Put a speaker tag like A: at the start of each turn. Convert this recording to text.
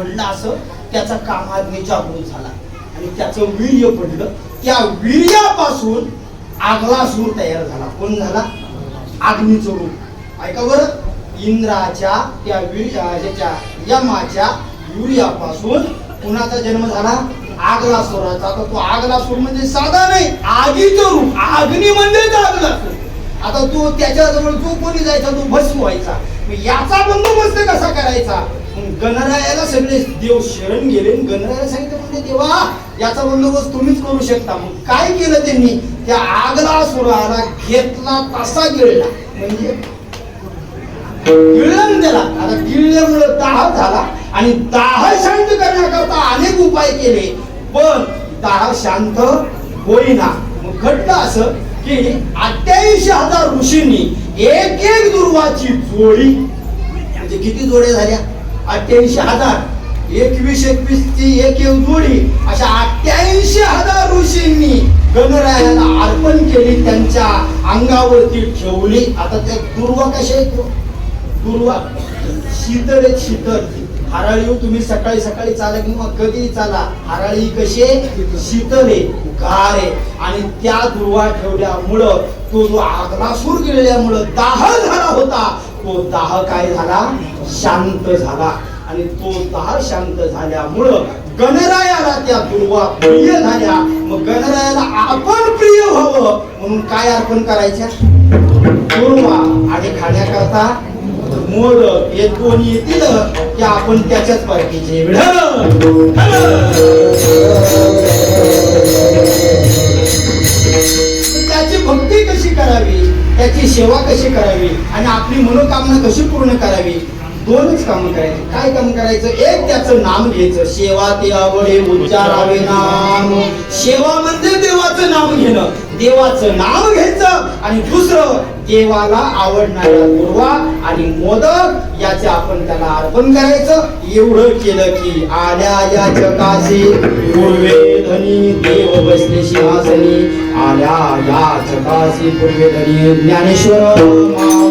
A: घडलं असं त्याचा कामाग्नी जागृत झाला. आणि त्याचं वीर्य पडलं. त्या वीर्यापासून आगला सूर तयार झाला. कोण झाला? अग्नीचं रूप. ऐका बरं. इंद्राच्या त्या वीर्याच्या यमाच्या वीर्यापासून कुणाचा जन्म झाला? आगला सुराचा. आता तो आगला सूर म्हणजे साधा नाही आगीचं रूप. अग्नी म्हणजेच आगला सूर. आता तो त्याच्याजवळ जो कोणी जायचा तो भस्म व्हायचा. मग याचा बंदोबस्त कसा करायचा? गणरायाला सगळे देव शरण गेले गणरायाला सांगितलं म्हणजे देवा याचा बंदोबस्त तुम्हीच करू शकता. मग काय केलं त्यांनी? त्या आगला सुराला घेतला तसा गिळला. म्हणजे गिळलं त्याला. आता गिळल्यामुळे दाह झाला आणि दाह शांत करण्याकरता अनेक उपाय केले. पण दाह शांत होईना. मग घडलं असं की अठ्ठ्याऐंशी हजार ऋषींनी एक एक दुर्वाची जोडी म्हणजे किती जोड्या झाल्या? अठ्ठ्याऐंशी हजार. एकवीस एकवीस ती एक जोडी. अशा अठ्ठ्याऐंशी हजार ऋषींनी गणरायाला अर्पण केली त्यांच्या अंगावरती ठेवली. आता त्या दुर्वा कशा आहेत दुर्वा. शीतल आहेत शीतल. हराळी तुम्ही सकाळी सकाळी चाला किंवा कधी चाला. हराळी कशी आहे? शीतल आहे गार आहे. आणि त्या दुर्वा ठेवल्यामुळं तो जो आग्रासूर गेलेल्यामुळं दाह झाला होता. तो दाह काय झाला? शांत झाला. आणि तो दाह शांत झाल्यामुळं गणरायाला त्या दुर्वा प्रिय झाल्या. मग गणरायाला आपण प्रिय व्हावं म्हणून काय अर्पण करायच्या दुर्वा आणि खाण्याकरता मोदक हे दोन येतील की आपण त्याच्याच पार्टीचे त्याची त्याची सेवा कशी करावी आणि आपली मनोकामना कशी पूर्ण करावी? दोनच काम करायचे. काय काम करायचं? एक त्याचं नाम घ्यायचं. सेवा ते आवडे उच्चारावे नाम. सेवा म्हणजे देवाचं नाम घेणं. देवाचं नाम घ्यायचं आणि दुसरं देवाला आवडणाऱ्या दुर्वा आणि मोदक याचे आपण त्याला अर्पण करायचं. एवढं केलं की आल्या या जगाशी. पूर्वे धनी देव बसले सिंहासनी आल्या या चकासी पूर्वे धनी ज्ञानेश्वर माऊ